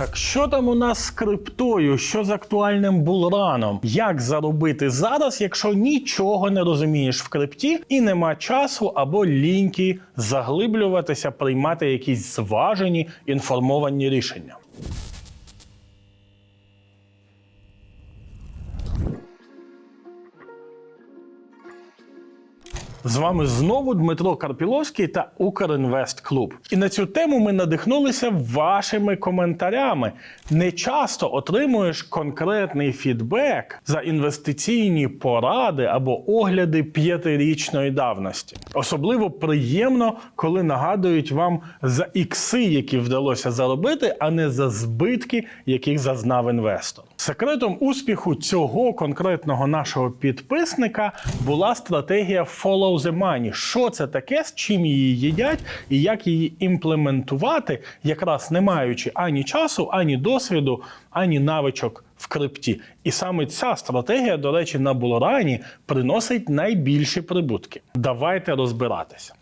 Так що там у нас з криптою? Що з актуальним булраном? Як заробити зараз, якщо нічого не розумієш в крипті і нема часу або ліньки заглиблюватися, приймати якісь зважені інформовані рішення? З вами знову Дмитро Карпіловський та Укрінвест Клуб. І на цю тему ми надихнулися вашими коментарями. Не часто отримуєш конкретний фідбек за інвестиційні поради або огляди п'ятирічної давності. Особливо приємно, коли нагадують вам за ікси, які вдалося заробити, а не за збитки, яких зазнав інвестор. Секретом успіху цього конкретного нашого підписника була стратегія Follow the Money. Що це таке, з чим її їдять і як її імплементувати, якраз не маючи ані часу, ані досвіду, ані навичок в крипті. І саме ця стратегія, до речі, на Булорані приносить найбільші прибутки. Давайте розбиратися.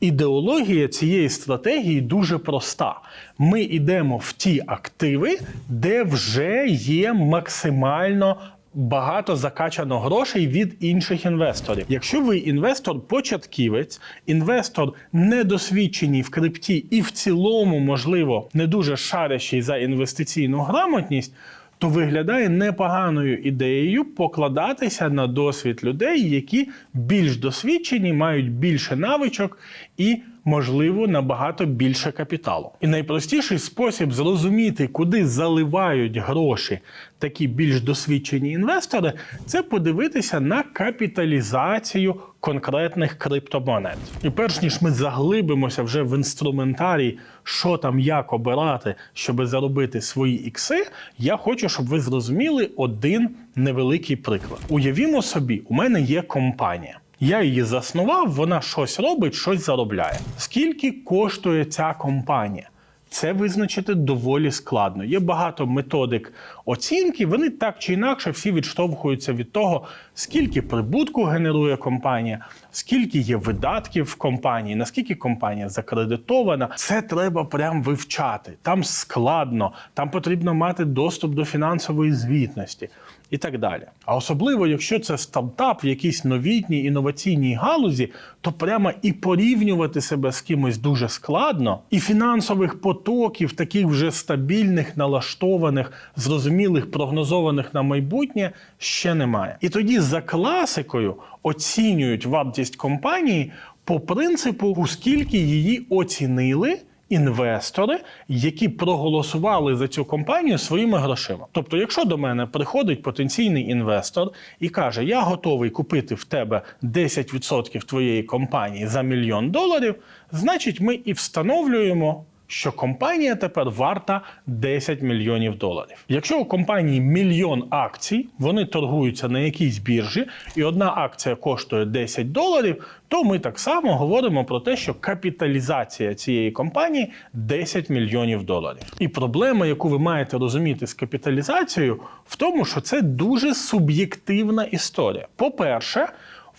Ідеологія цієї стратегії дуже проста. Ми йдемо в ті активи, де вже є максимально багато закачано грошей від інших інвесторів. Якщо ви інвестор-початківець, інвестор недосвідчений в крипті і в цілому, можливо, не дуже шарящий за інвестиційну грамотність. То виглядає непоганою ідеєю покладатися на досвід людей, які більш досвідчені, мають більше навичок і, можливо, набагато більше капіталу. І найпростіший спосіб зрозуміти, куди заливають гроші такі більш досвідчені інвестори, це подивитися на капіталізацію конкретних криптомонет. І перш ніж ми заглибимося вже в інструментарій, що там як обирати, щоб заробити свої ікси, я хочу, щоб ви зрозуміли один невеликий приклад. Уявімо собі, у мене є компанія. Я її заснував, вона щось робить, щось заробляє. Скільки коштує ця компанія? Це визначити доволі складно. Є багато методик оцінки. Вони так чи інакше всі відштовхуються від того, скільки прибутку генерує компанія, скільки є видатків в компанії, наскільки компанія закредитована. Це треба прям вивчати. Там складно, там потрібно мати доступ до фінансової звітності і так далі. А особливо, якщо це стартап в якійсь новітній інноваційній галузі, то прямо і порівнювати себе з кимось дуже складно, і фінансових потоків, таких вже стабільних, налаштованих, зрозумілих, прогнозованих на майбутнє ще немає. І тоді за класикою оцінюють вартість компанії по принципу, у скільки її оцінили інвестори, які проголосували за цю компанію своїми грошима. Тобто, якщо до мене приходить потенційний інвестор і каже, я готовий купити в тебе 10% твоєї компанії за мільйон доларів, значить ми і встановлюємо. Що компанія тепер варта 10 мільйонів доларів. Якщо у компанії мільйон акцій, вони торгуються на якійсь біржі, і одна акція коштує 10 доларів, то ми так само говоримо про те, що капіталізація цієї компанії 10 мільйонів доларів. І проблема, яку ви маєте розуміти з капіталізацією, в тому, що це дуже суб'єктивна історія. По-перше,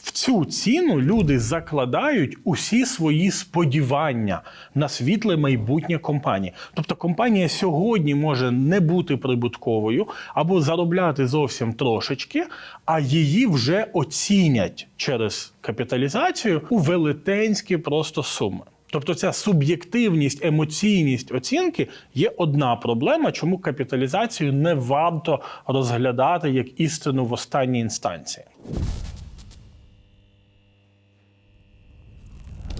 в цю ціну люди закладають усі свої сподівання на світле майбутнє компанії. Тобто компанія сьогодні може не бути прибутковою або заробляти зовсім трошечки, а її вже оцінять через капіталізацію у велетенські просто суми. Тобто ця суб'єктивність, емоційність оцінки є одна проблема, чому капіталізацію не варто розглядати як істину в останній інстанції.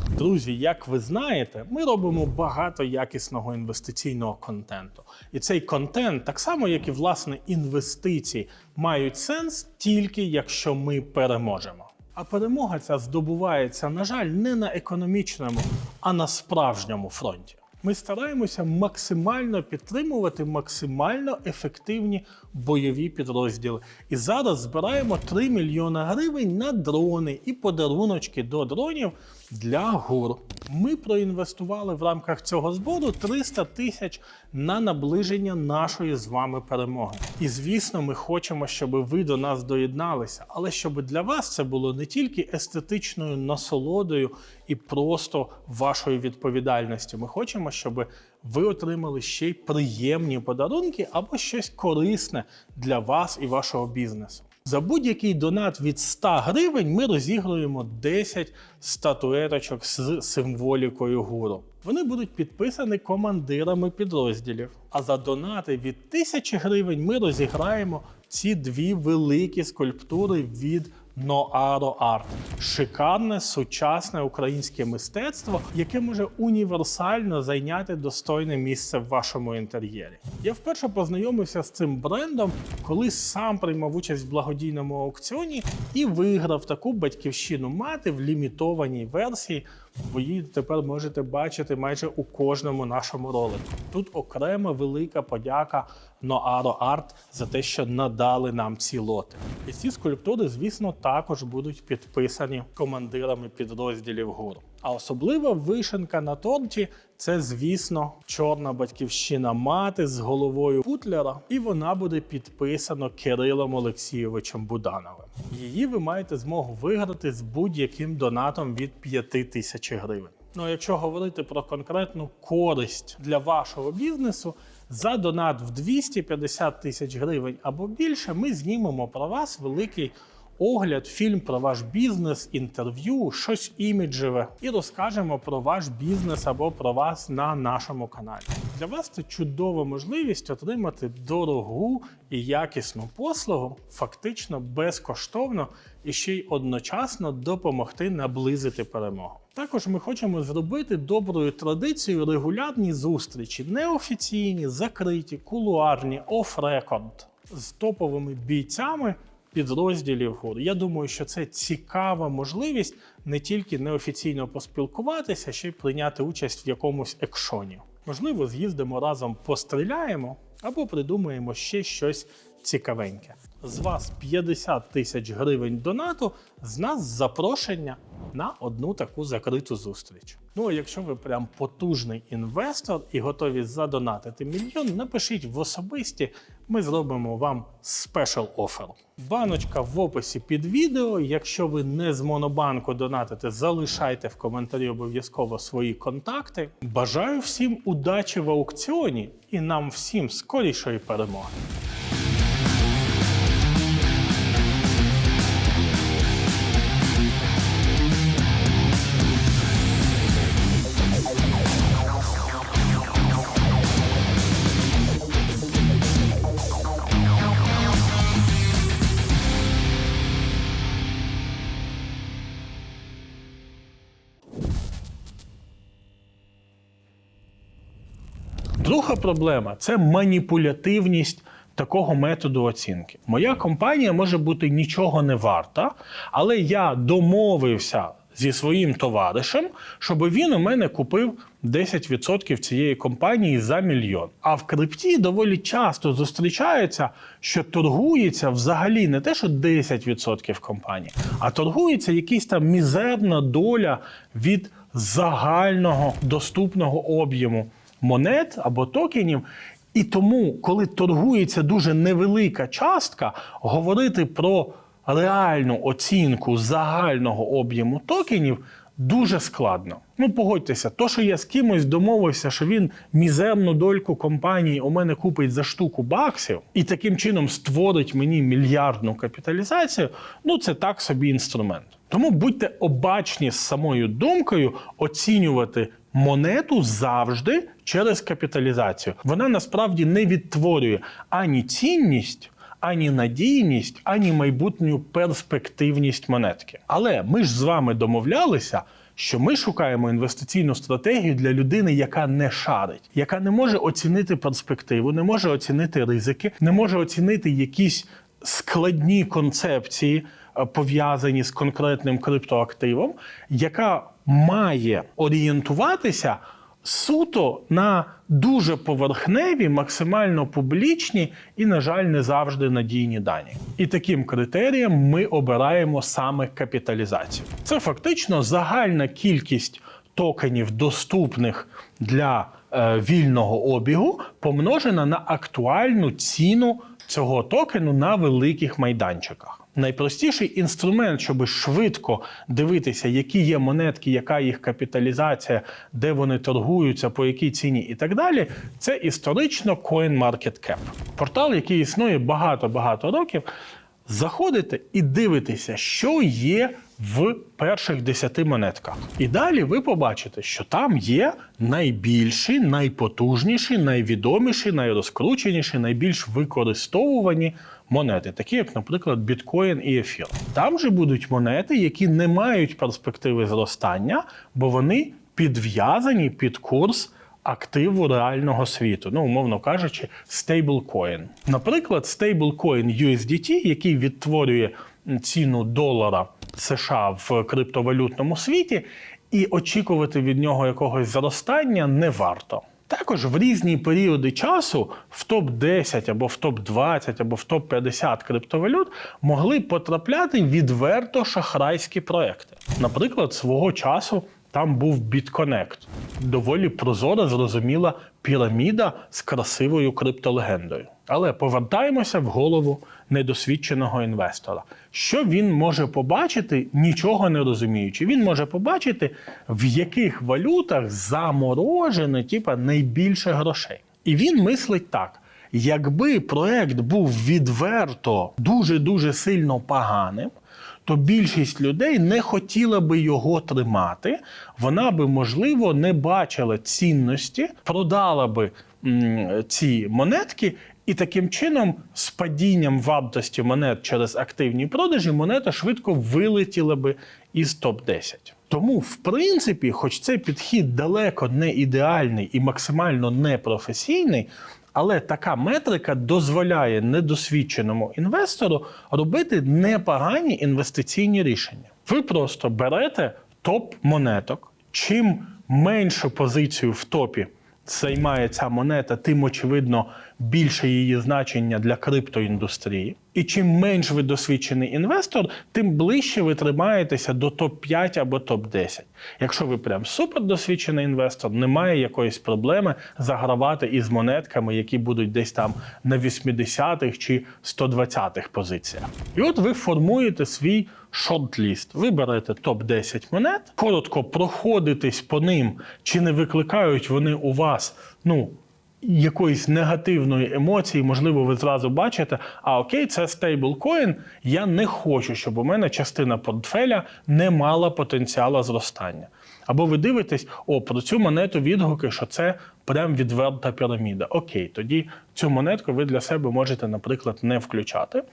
Друзі, як ви знаєте, ми робимо багато якісного інвестиційного контенту. І цей контент, так само як і власне інвестиції, мають сенс тільки якщо ми переможемо. А перемога ця здобувається, на жаль, не на економічному, а на справжньому фронті. Ми стараємося максимально підтримувати максимально ефективні бойові підрозділи. І зараз збираємо 3 мільйони гривень на дрони і подаруночки до дронів для ГУР. Ми проінвестували в рамках цього збору 300 тисяч на наближення нашої з вами перемоги. І звісно, ми хочемо, щоб ви до нас доєдналися, але щоб для вас це було не тільки естетичною насолодою і просто вашою відповідальністю. Ми хочемо, щоб ви отримали ще й приємні подарунки або щось корисне для вас і вашого бізнесу. За будь-який донат від 100 гривень ми розігруємо 10 статуеточок з символікою гуру. Вони будуть підписані командирами підрозділів. А за донати від 1000 гривень ми розіграємо ці дві великі скульптури від Ноаро Арт. Шикарне сучасне українське мистецтво, яке може універсально зайняти достойне місце в вашому інтер'єрі. Я вперше познайомився з цим брендом, коли сам приймав участь в благодійному аукціоні і виграв таку батьківщину мати в лімітованій версії. Ви тепер можете бачити майже у кожному нашому ролику. Тут окрема велика подяка Noaro Art за те, що надали нам ці лоти. І ці скульптури, звісно, також будуть підписані командирами підрозділів ГУР. А особлива вишенка на торті це, звісно, чорна батьківщина мати з головою Путлера, і вона буде підписана Кирилом Олексійовичем Будановим. Її ви маєте змогу виграти з будь-яким донатом від 5 тисяч гривень. Ну а якщо говорити про конкретну користь для вашого бізнесу, за донат в 250 тисяч гривень або більше, ми знімемо про вас великий огляд, фільм про ваш бізнес, інтерв'ю, щось іміджеве, і розкажемо про ваш бізнес або про вас на нашому каналі. Для вас це чудова можливість отримати дорогу і якісну послугу, фактично безкоштовно і ще й одночасно допомогти наблизити перемогу. Також ми хочемо зробити доброю традицією регулярні зустрічі, неофіційні, закриті, кулуарні, оф-рекорд з топовими бійцями підрозділів ГУР. Я думаю, що це цікава можливість не тільки неофіційно поспілкуватися, ще й прийняти участь в якомусь екшоні. Можливо, з'їздимо разом, постріляємо або придумаємо ще щось цікавеньке. З вас 50 тисяч гривень донату, з нас запрошення на одну таку закриту зустріч. Ну а якщо ви прям потужний інвестор і готові задонатити мільйон, напишіть в особисті, ми зробимо вам спешл офер. Баночка в описі під відео. Якщо ви не з Монобанку донатите, залишайте в коментарі обов'язково свої контакти. Бажаю всім удачі в аукціоні і нам всім скорішої перемоги. Проблема це маніпулятивність такого методу оцінки. Моя компанія може бути нічого не варта, але я домовився зі своїм товаришем, щоб він у мене купив 10% цієї компанії за мільйон. А в крипті доволі часто зустрічається, що торгується взагалі не те, що 10% компанії, а торгується якась там мізерна доля від загального доступного об'єму монет або токенів. І тому, коли торгується дуже невелика частка, говорити про реальну оцінку загального об'єму токенів дуже складно. Ну, погодьтеся, то, що я з кимось домовився, що він мізерну дольку компанії у мене купить за штуку баксів і таким чином створить мені мільярдну капіталізацію, ну це так собі інструмент. Тому будьте обачні з самою думкою оцінювати монету завжди через капіталізацію. Вона насправді не відтворює ані цінність. Ані надійність, ані майбутню перспективність монетки. Але ми ж з вами домовлялися, що ми шукаємо інвестиційну стратегію для людини, яка не шарить, яка не може оцінити перспективу, не може оцінити ризики, не може оцінити якісь складні концепції, е, пов'язані з конкретним криптоактивом, яка має орієнтуватися суто на дуже поверхневі, максимально публічні і, на жаль, не завжди надійні дані. І таким критерієм ми обираємо саме капіталізацію. Це фактично загальна кількість токенів, доступних для е, вільного обігу, помножена на актуальну ціну цього токену на великих майданчиках. Найпростіший інструмент, щоб швидко дивитися, які є монетки, яка їх капіталізація, де вони торгуються, по якій ціні і так далі, це історично CoinMarketCap. Портал, який існує багато-багато років. Заходите і дивитеся, що є в перших 10 монетках. І далі ви побачите, що там є найбільші, найпотужніші, найвідоміші, найрозкрученіші, найбільш використовувані монети, такі як, наприклад, біткоін і ефір. Там же будуть монети, які не мають перспективи зростання, бо вони підв'язані під курс активу реального світу, ну, умовно кажучи, стейблкоін. Наприклад, стейблкоін USDT, який відтворює ціну долара США в криптовалютному світі, і очікувати від нього якогось зростання не варто. Також в різні періоди часу в топ-10 або в топ-20 або в топ-50 криптовалют могли потрапляти відверто шахрайські проекти. Наприклад, свого часу там був BitConnect. Доволі прозора, зрозуміла піраміда з красивою криптолегендою. Але повертаємося в голову недосвідченого інвестора. Що він може побачити, нічого не розуміючи? Він може побачити, в яких валютах заморожено типа, найбільше грошей. І він мислить так: якби проект був відверто дуже-дуже сильно поганим, то більшість людей не хотіла би його тримати. Вона би, можливо, не бачила цінності, продала би ці монетки. І таким чином, з падінням вартості монет через активні продажі, монета швидко вилетіла би із топ-10. Тому, в принципі, хоч цей підхід далеко не ідеальний і максимально непрофесійний, але така метрика дозволяє недосвідченому інвестору робити непогані інвестиційні рішення. Ви просто берете топ монеток. Чим меншу позицію в топі займає ця монета, тим очевидно більше її значення для криптоіндустрії. І чим менш ви досвідчений інвестор, тим ближче ви тримаєтеся до топ-5 або топ-10. Якщо ви прям супердосвідчений інвестор, немає якоїсь проблеми загравати із монетками, які будуть десь там на 80-х чи 120-х позиціях. І от ви формуєте свій шорт-ліст. Ви берете топ-10 монет, коротко проходитесь по ним, чи не викликають вони у вас, ну якоїсь негативної емоції, можливо, ви зразу бачите, а окей, це стейблкоін. Я не хочу, щоб у мене частина портфеля не мала потенціалу зростання. Або ви дивитесь, о, про цю монету відгуки, що це прям відверта піраміда. Окей, тоді цю монетку ви для себе можете, наприклад, не включати.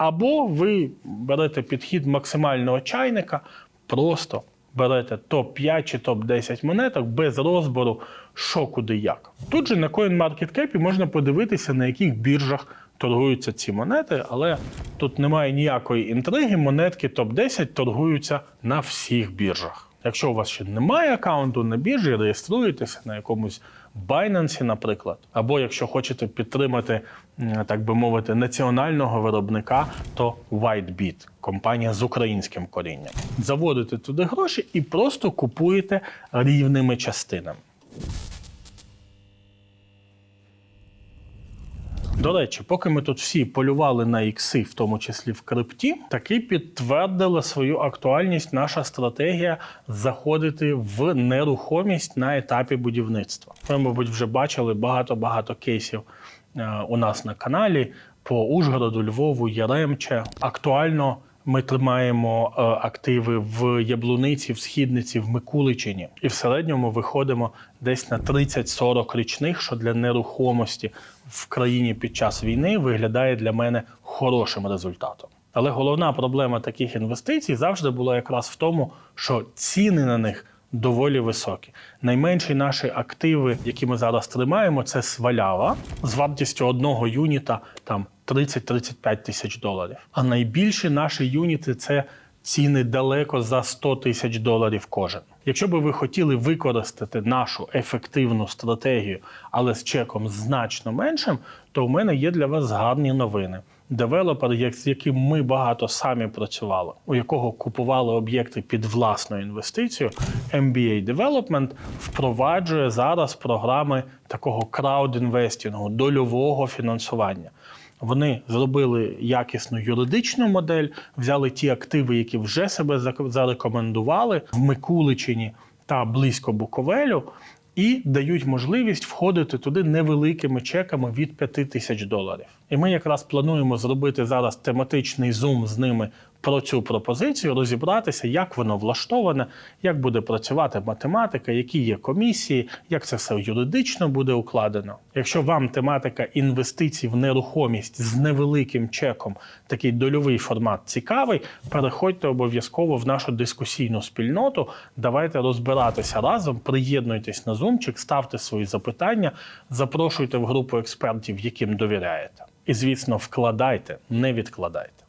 Або ви берете підхід максимального чайника, просто берете топ-5 чи топ-10 монеток без розбору, що куди як. Тут же на CoinMarketCap можна подивитися, на яких біржах торгуються ці монети, але тут немає ніякої інтриги. Монетки топ-10 торгуються на всіх біржах. Якщо у вас ще немає аккаунту на біржі, реєструєтеся на якомусь Binance, наприклад, або якщо хочете підтримати, так би мовити, національного виробника, то WhiteBit, компанія з українським корінням. Заводите туди гроші і просто купуєте рівними частинами. До речі, поки ми тут всі полювали на ікси, в тому числі в крипті, таки підтвердила свою актуальність наша стратегія заходити в нерухомість на етапі будівництва. Ви, мабуть, вже бачили багато-багато кейсів е, у нас на каналі по Ужгороду, Львову, Яремче. Актуально ми тримаємо е, активи в Яблуниці, в Східниці, в Микуличині, і в середньому виходимо десь на 30-40 річних, що для нерухомості в країні під час війни виглядає для мене хорошим результатом. Але головна проблема таких інвестицій завжди була якраз в тому, що ціни на них доволі високі. Найменші наші активи, які ми зараз тримаємо, це свалява з вартістю одного юніта там 30-35 тисяч доларів. А найбільші наші юніти це ціни далеко за 100 тисяч доларів кожен. Якщо би ви хотіли використати нашу ефективну стратегію, але з чеком значно меншим, то у мене є для вас гарні новини. Девелопер, з яким ми багато самі працювали, у якого купували об'єкти під власну інвестицію, MBA Development впроваджує зараз програми такого краудінвестінгу, дольового фінансування. Вони зробили якісну юридичну модель, взяли ті активи, які вже себе зарекомендували в Микуличині та близько Буковелю, і дають можливість входити туди невеликими чеками від 5 тисяч доларів. І ми якраз плануємо зробити зараз тематичний зум з ними про цю пропозицію, розібратися, як воно влаштоване, як буде працювати математика, які є комісії, як це все юридично буде укладено. Якщо вам тематика інвестицій в нерухомість з невеликим чеком, такий дольовий формат цікавий, переходьте обов'язково в нашу дискусійну спільноту. Давайте розбиратися разом, приєднуйтесь на зумчик, ставте свої запитання, запрошуйте в групу експертів, яким довіряєте. І, звісно, вкладайте, не відкладайте.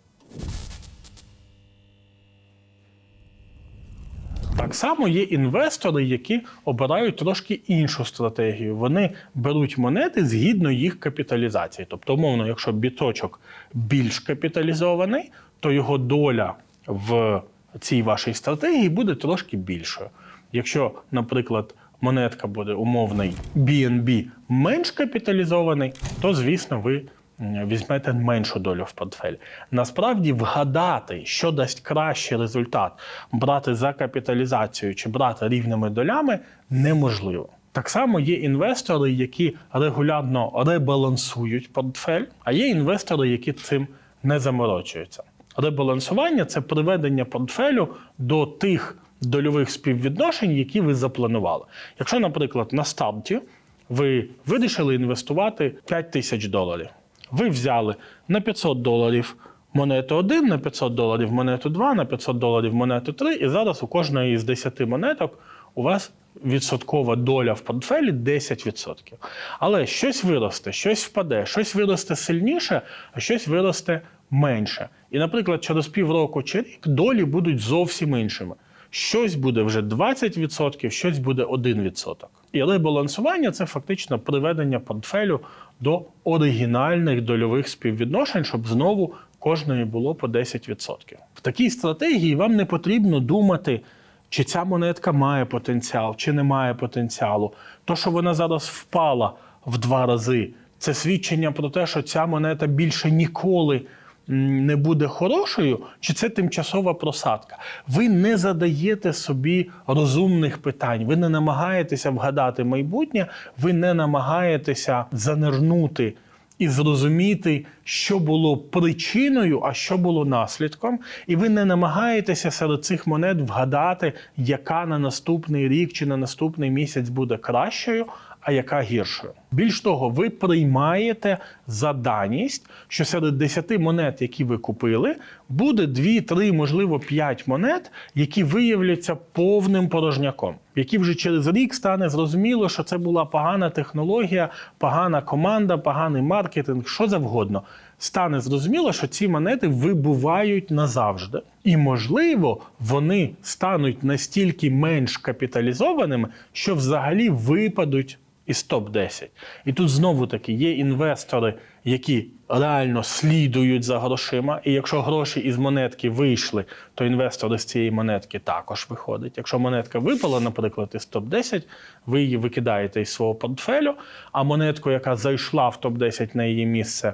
Так само є інвестори, які обирають трошки іншу стратегію. Вони беруть монети згідно їх капіталізації. Тобто, умовно, якщо біточок більш капіталізований, то його доля в цій вашій стратегії буде трошки більшою. Якщо, наприклад, монетка буде умовний BNB менш капіталізований, то звісно ви візьмете меншу долю в портфель. Насправді вгадати, що дасть кращий результат, брати за капіталізацію чи брати рівними долями, неможливо. Так само є інвестори, які регулярно ребалансують портфель, а є інвестори, які цим не заморочуються. Ребалансування це приведення портфелю до тих дольових співвідношень, які ви запланували. Якщо, наприклад, на старті ви вирішили інвестувати 5 тисяч доларів, ви взяли на 500 доларів монету 1, на 500 доларів монету 2, на 500 доларів монету 3, і зараз у кожної із 10 монеток у вас відсоткова доля в портфелі 10%. Але щось виросте, щось впаде, щось виросте сильніше, а щось виросте менше. І, наприклад, через півроку чи рік долі будуть зовсім іншими. Щось буде вже 20%, щось буде 1%. І ребалансування це фактично приведення портфелю до оригінальних дольових співвідношень, щоб знову кожної було по 10%. В такій стратегії вам не потрібно думати, чи ця монетка має потенціал, чи не має потенціалу. То, що вона зараз впала в два рази, це свідчення про те, що ця монета більше ніколи не буде хорошою, чи це тимчасова просадка. Ви не задаєте собі розумних питань, ви не намагаєтеся вгадати майбутнє, ви не намагаєтеся занирнути і зрозуміти, що було причиною, а що було наслідком. І ви не намагаєтеся серед цих монет вгадати, яка на наступний рік чи на наступний місяць буде кращою, а яка гіршою. Більш того, ви приймаєте заданість, що серед 10 монет, які ви купили, буде 2, 3, можливо, 5 монет, які виявляться повним порожняком, які вже через рік стане зрозуміло, що це була погана технологія, погана команда, поганий маркетинг, що завгодно. Стане зрозуміло, що ці монети вибувають назавжди. І, можливо, вони стануть настільки менш капіталізованими, що взагалі випадуть із топ-10. І тут знову таки є інвестори, які реально слідують за грошима. І якщо гроші із монетки вийшли, то інвестори з цієї монетки також виходять. Якщо монетка випала, наприклад, із топ-10, ви її викидаєте із свого портфелю, а монетку, яка зайшла в топ-10 на її місце.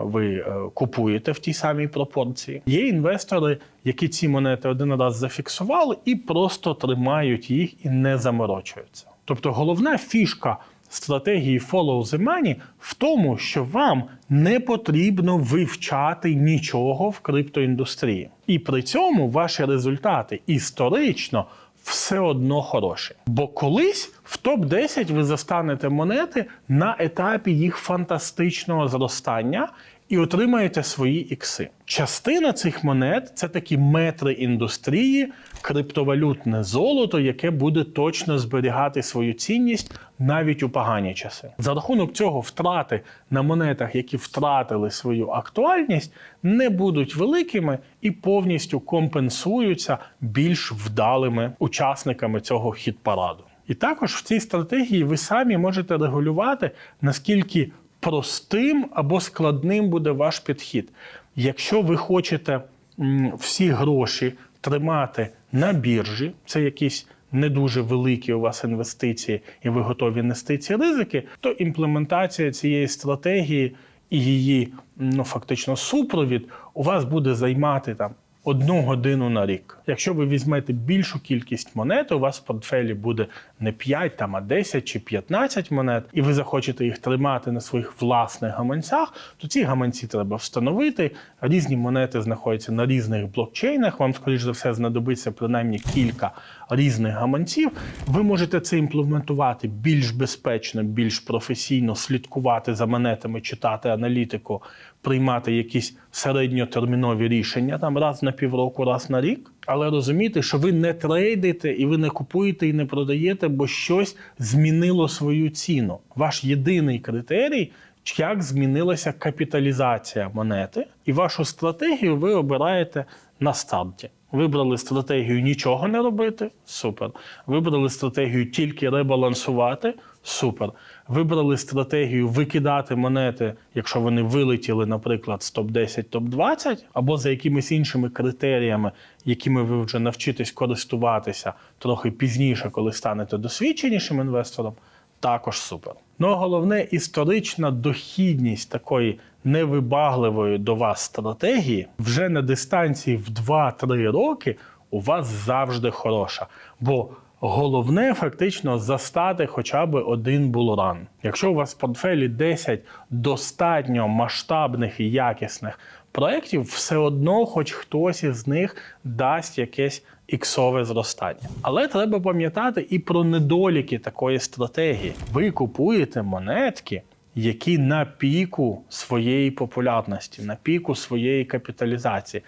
Ви е, купуєте в тій самій пропорції. Є інвестори, які ці монети один раз зафіксували і просто тримають їх і не заморочуються. Тобто головна фішка стратегії Follow the Money в тому, що вам не потрібно вивчати нічого в криптоіндустрії. І при цьому ваші результати історично все одно хороші. Бо колись в топ-10 ви застанете монети на етапі їх фантастичного зростання. і отримаєте свої ікси. Частина цих монет це такі метри індустрії, криптовалютне золото, яке буде точно зберігати свою цінність навіть у погані часи. За рахунок цього втрати на монетах, які втратили свою актуальність, не будуть великими і повністю компенсуються більш вдалими учасниками цього хіт-параду. І також в цій стратегії ви самі можете регулювати, наскільки простим або складним буде ваш підхід. Якщо ви хочете всі гроші тримати на біржі, це якісь не дуже великі у вас інвестиції, і ви готові нести ці ризики, то імплементація цієї стратегії і її ну фактично супровід у вас буде займати там одну годину на рік. Якщо ви візьмете більшу кількість монет, у вас в портфелі буде не 5, там, а 10 чи 15 монет, і ви захочете їх тримати на своїх власних гаманцях, то ці гаманці треба встановити. Різні монети знаходяться на різних блокчейнах. Вам, скоріш за все, знадобиться принаймні кілька різних гаманців. Ви можете це імплементувати більш безпечно, більш професійно, слідкувати за монетами, читати аналітику, приймати якісь середньотермінові рішення там раз на півроку, раз на рік. Але розумієте, що ви не трейдите і ви не купуєте і не продаєте, бо щось змінило свою ціну. Ваш єдиний критерій. Як змінилася капіталізація монети, і вашу стратегію ви обираєте на старті. Вибрали стратегію нічого не робити супер. Вибрали стратегію тільки ребалансувати супер. Вибрали стратегію викидати монети, якщо вони вилетіли, наприклад, з топ-10, топ-20, або за якимись іншими критеріями, якими ви вже навчитесь користуватися трохи пізніше, коли станете досвідченішим інвестором. Також супер. Ну а головне історична дохідність такої невибагливої до вас стратегії вже на дистанції в 2-3 роки у вас завжди хороша. Бо головне фактично застати хоча б один булран. Якщо у вас в портфелі 10 достатньо масштабних і якісних проєктів, все одно, хоч хтось із них дасть якесь іксове зростання. Але треба пам'ятати і про недоліки такої стратегії. Ви купуєте монетки, які на піку своєї популярності, на піку своєї капіталізації.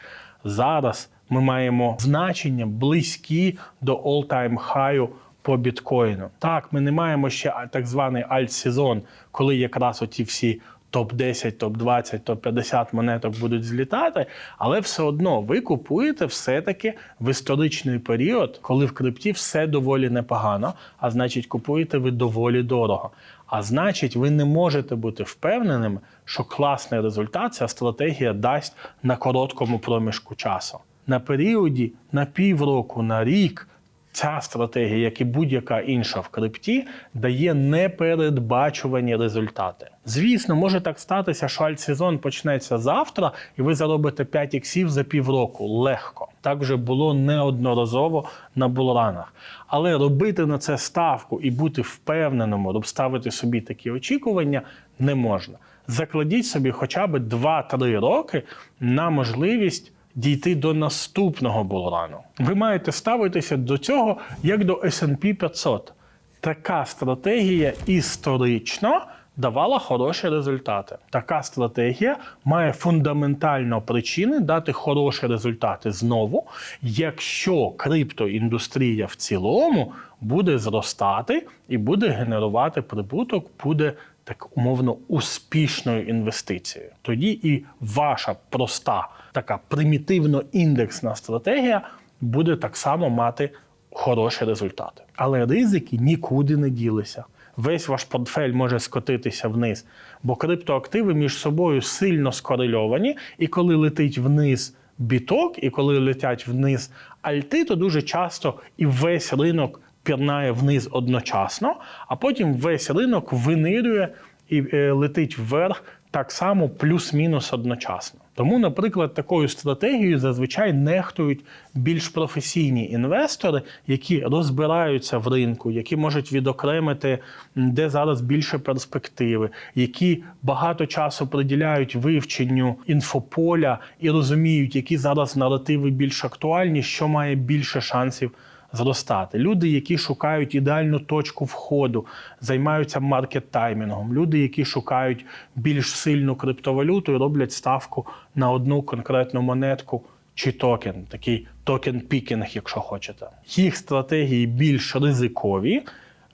Зараз ми маємо значення близькі до all-time high по біткоїну. Так, ми не маємо ще так званий альт-сезон, коли якраз оті всі топ-10, топ-20, топ-50 монеток будуть злітати, але все одно ви купуєте все-таки в історичний період, коли в крипті все доволі непогано, а значить, купуєте ви доволі дорого. А значить, ви не можете бути впевненим, що класний результат ця стратегія дасть на короткому проміжку часу. На періоді на півроку, на рік. Ця стратегія, як і будь-яка інша в крипті, дає непередбачувані результати. Звісно, може так статися, що альтсезон почнеться завтра, і ви заробите 5 іксів за півроку. Легко. Так вже було неодноразово на булранах. Але робити на це ставку і бути впевненим, ставити собі такі очікування не можна. Закладіть собі хоча б 2-3 роки на можливість дійти до наступного булрану. Ви маєте ставитися до цього як до S&P 500. Така стратегія історично давала хороші результати. Така стратегія має фундаментально причини дати хороші результати знову, якщо криптоіндустрія в цілому буде зростати і буде генерувати прибуток, буде так умовно успішною інвестицією. Тоді і ваша проста така примітивно індексна стратегія буде так само мати хороші результати. Але ризики нікуди не ділися. Весь ваш портфель може скотитися вниз, бо криптоактиви між собою сильно скорельовані, і коли летить вниз біток, і коли летять вниз альти, то дуже часто і весь ринок пірнає вниз одночасно, а потім весь ринок винирює і е, летить вверх так само плюс-мінус одночасно. Тому, наприклад, такою стратегією зазвичай нехтують більш професійні інвестори, які розбираються в ринку, які можуть відокремити, де зараз більше перспективи, які багато часу приділяють вивченню інфополя і розуміють, які зараз наративи більш актуальні, що має більше шансів зростати. Люди, які шукають ідеальну точку входу, займаються маркет-таймінгом. Люди, які шукають більш сильну криптовалюту і роблять ставку на одну конкретну монетку чи токен, такий токен-пікінг, якщо хочете. Їх стратегії більш ризикові,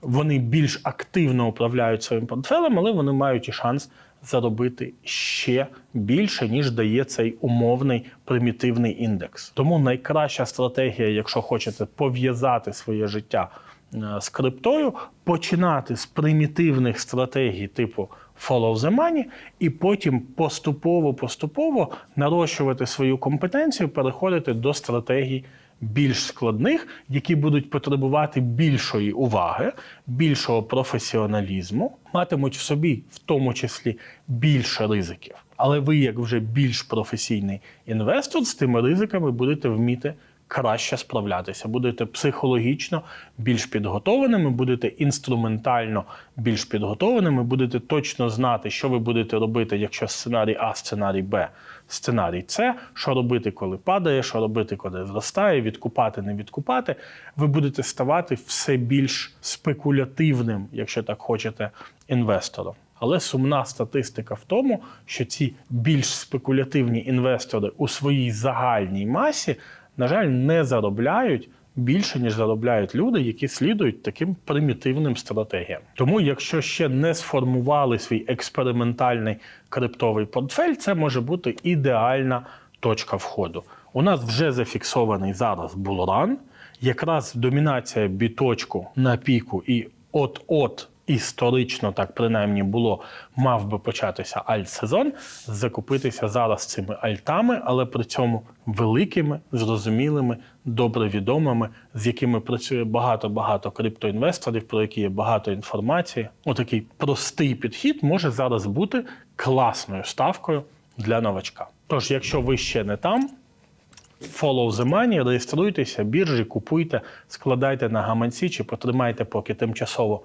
вони більш активно управляють своїм портфелем, але вони мають і шанс заробити ще більше, ніж дає цей умовний примітивний індекс. Тому найкраща стратегія, якщо хочете пов'язати своє життя е, з криптою, починати з примітивних стратегій типу follow the money, і потім поступово-поступово нарощувати свою компетенцію, переходити до стратегій більш складних, які будуть потребувати більшої уваги, більшого професіоналізму, матимуть в собі в тому числі більше ризиків. Але ви, як вже більш професійний інвестор, з тими ризиками будете вміти краще справлятися, будете психологічно більш підготованими, будете інструментально більш підготованими, будете точно знати, що ви будете робити, якщо сценарій А, сценарій Б, сценарій Це що робити, коли падає, що робити, коли зростає, відкупати, не відкупати. Ви будете ставати все більш спекулятивним, якщо так хочете, інвестором. Але сумна статистика в тому, що ці більш спекулятивні інвестори у своїй загальній масі, на жаль, не заробляють більше, ніж заробляють люди, які слідують таким примітивним стратегіям. Тому, якщо ще не сформували свій експериментальний криптовий портфель, це може бути ідеальна точка входу. У нас вже зафіксований зараз булран, якраз домінація біточку на піку і от-от історично, так принаймні було, мав би початися альт-сезон, закупитися зараз цими альтами, але при цьому великими, зрозумілими, добре відомими, з якими працює багато-багато криптоінвесторів, про які є багато інформації. Отакий простий підхід може зараз бути класною ставкою для новачка. Тож, якщо ви ще не там, Follow the money, реєструйтеся, біржі, купуйте, складайте на гаманці чи потримайте поки тимчасово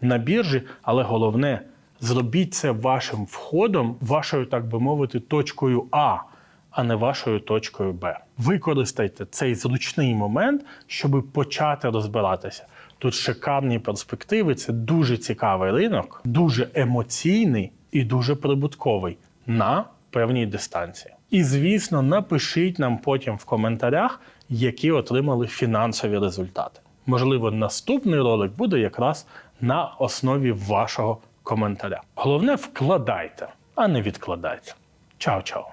на біржі, але головне, зробіть це вашим входом, вашою, так би мовити, точкою А, а не вашою точкою Б. Використайте цей зручний момент, щоб почати розбиратися. Тут шикарні перспективи, це дуже цікавий ринок, дуже емоційний і дуже прибутковий на певній дистанції. І, звісно, напишіть нам потім в коментарях, які отримали фінансові результати. Можливо, наступний ролик буде якраз на основі вашого коментаря. Головне, вкладайте, а не відкладайте. Чао-чао!